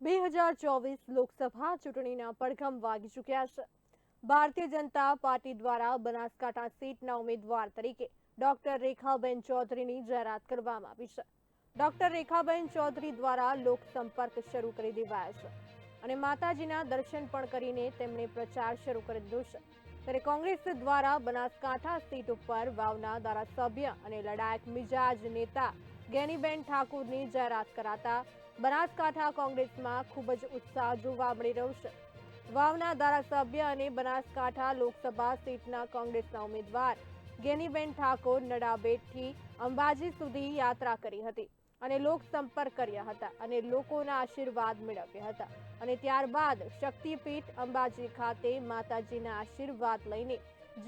બે હજાર ચોવીસ લોકસભા ચૂંટણીના પડઘમ વાગી ચૂક્યા છે. ભારતીય જનતા પાર્ટી દ્વારા બનાસકાંઠા સીટના ઉમેદવાર તરીકે ડોક્ટર રેખાબેન ચૌધરીની જાહેરાત કરવામાં આવી છે. ડોક્ટર રેખાબેન ચૌધરી દ્વારા લોકસંપર્ક શરૂ કરી દેવાયો છે અને માતાજીના દર્શન પણ કરીને તેમણે પ્રચાર શરૂ કરી દીધો છે. ત્યારે કોંગ્રેસ દ્વારા બનાસકાંઠા સીટ ઉપર વાવના ધારાસભ્ય અને લડાયક મિજાજ નેતા ગેનીબેન ઠાકુરની જાહેરાત કરાતા બનાસકાંઠા કોંગ્રેસમાં ખૂબ જ ઉત્સાહ જોવા મળી રહ્યો છે. વાવના ધારાસભ્ય અને બનાસકાંઠા લોકસભા સીટના કોંગ્રેસના ઉમેદવાર ગેનીબેન ઠાકોર નડાબેટથી અંબાજી સુધી યાત્રા કરી હતી અને લોકસંપર્ક કર્યા હતા અને લોકોના આશીર્વાદ મેળવ્યા હતા. અને ત્યારબાદ શક્તિપીઠ અંબાજી ખાતે માતાજીના આશીર્વાદ લઈને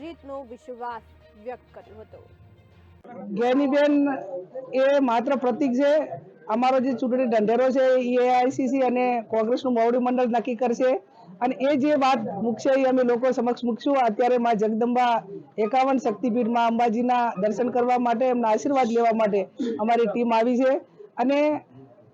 જીતનો વિશ્વાસ વ્યક્ત કર્યો હતો. ગેનીબેન એ માત્ર પ્રતિક છે અમારો જે ચૂંટણી ઢંઢેરો છે, એ એઆઈસીસી અને કોંગ્રેસનું મોવડી મંડળ નક્કી કરશે. અને એ જે વાત મૂકશે, એ અમે લોકો સમક્ષ મૂકશું. અત્યારે માં જગદંબા એકાવન શક્તિપીઠમાં અંબાજીના દર્શન કરવા માટે, એમના આશીર્વાદ લેવા માટે અમારી ટીમ આવી છે. અને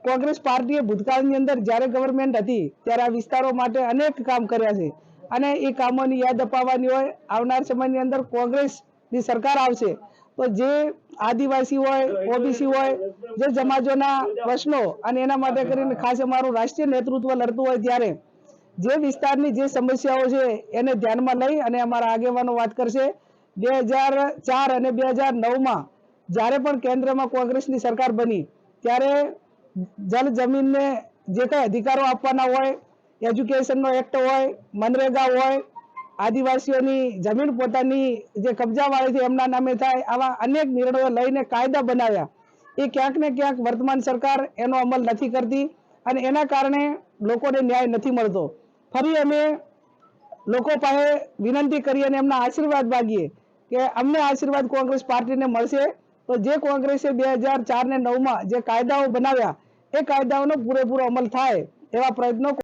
કોંગ્રેસ પાર્ટીએ ભૂતકાળની અંદર જ્યારે ગવર્મેન્ટ હતી, ત્યારે આ વિસ્તારો માટે અનેક કામ કર્યા છે. અને એ કામોની યાદ અપાવવાની હોય, આવનાર સમયની અંદર કોંગ્રેસની સરકાર આવશે. તો જે આદિવાસી હોય ઓબીસી હોય જે સમાજોના પ્રશ્નો અને એના માટે કરીને ખાસ અમારું રાષ્ટ્રીય નેતૃત્વ લડતું હોય ત્યારે જે વિસ્તારની જે સમસ્યાઓ છે એને ધ્યાનમાં લઈ અને અમારા આગેવાનો વાત કરશે. બે હજાર ચાર અને બે હજાર નવમાં જ્યારે પણ કેન્દ્રમાં કોંગ્રેસની સરકાર બની ત્યારે જલ જમીનને જે કંઈ અધિકારો આપવાના હોય એજ્યુકેશનનો એક્ટ હોય મનરેગા હોય આદિવાસીઓની જમીન પોતાની જે કબજાવાળી છે એમના નામે થાય આવા અનેક નિર્ણયો લઈને કાયદા બનાવ્યા. એ ક્યાંક ને ક્યાંક વર્તમાન સરકાર એનો અમલ નથી કરતી અને એના કારણે લોકોને ન્યાય નથી મળતો. ફરી અમે લોકો પાસે વિનંતી કરી અને એમના આશીર્વાદ માગીએ કે અમને આશીર્વાદ કોંગ્રેસ પાર્ટીને મળશે. તો જે કોંગ્રેસે બે હજાર ચાર ને નવમાં જે કાયદાઓ બનાવ્યા, એ કાયદાઓનો પૂરેપૂરો અમલ થાય એવા પ્રયત્નો